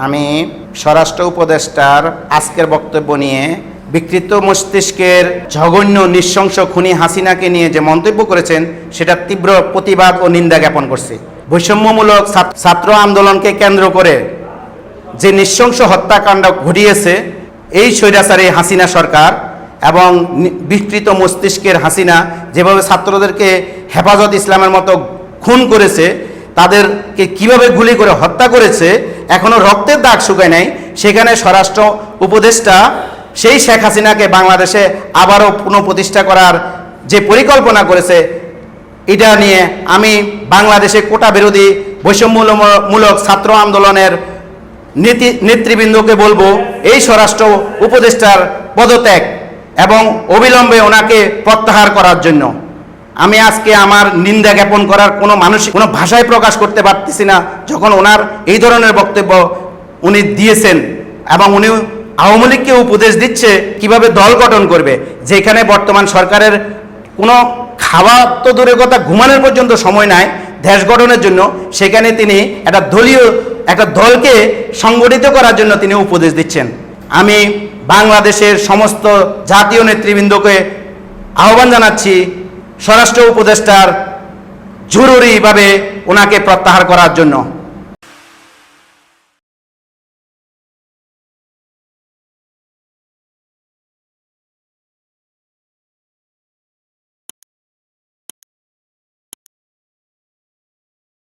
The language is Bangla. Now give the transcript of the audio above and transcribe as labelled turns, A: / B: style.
A: আমি স্বরাষ্ট্র উপদেষ্টার আজকের বক্তব্য নিয়ে বিকৃত মস্তিষ্কের জঘন্য নৃশংস খুনি হাসিনাকে নিয়ে যে মন্তব্য করেছেন সেটা তীব্র প্রতিবাদ ও নিন্দা জ্ঞাপন করছে। বৈষম্যমূলক ছাত্র- আন্দোলনকে কেন্দ্র করে যে নৃশংস হত্যাকাণ্ড ঘটিয়েছে, এই স্বৈরাচারী হাসিনা সরকার এবং বিকৃত মস্তিষ্কের হাসিনা যেভাবে ছাত্রদেরকে হেফাজত ইসলামের মতো খুন করেছে তাদেরকে কীভাবে গুলি করে হত্যা করেছে, এখনও রক্তের দাগ শুকায় নাই। সেখানে স্বরাষ্ট্র উপদেষ্টা সেই শেখ হাসিনাকে বাংলাদেশে আবারও পুনঃপ্রতিষ্ঠা করার যে পরিকল্পনা করেছে, এটা নিয়ে আমি বাংলাদেশে কোটা বিরোধী বৈষম্যমূলক ছাত্র আন্দোলনের নীতি নেতৃবৃন্দকে বলব, এই স্বরাষ্ট্র উপদেষ্টার পদত্যাগ এবং অবিলম্বে ওনাকে প্রত্যাহার করার জন্য। আমি আজকে আমার নিন্দা জ্ঞাপন করার কোনো মানসিক কোনো ভাষায় প্রকাশ করতে পারতেছি না। যখন ওনার এই ধরনের বক্তব্য উনি দিয়েছেন এবং উনি আওয়ামী লীগকে উপদেশ দিচ্ছে কীভাবে দল গঠন করবে, যেখানে বর্তমান সরকারের কোনো খাওয়া তো দূরের কথা ঘুমানোর পর্যন্ত সময় নাই দেশ গঠনের জন্য, সেখানে তিনি একটা দলীয়, একটা দলকে সংগঠিত করার জন্য তিনি উপদেশ দিচ্ছেন। আমি বাংলাদেশের সমস্ত জাতীয় নেতৃবৃন্দকে আহ্বান জানাচ্ছি স্বরাষ্ট্র উপদেষ্টার জরুরিভাবে ওনাকে প্রত্যাহার করার জন্য।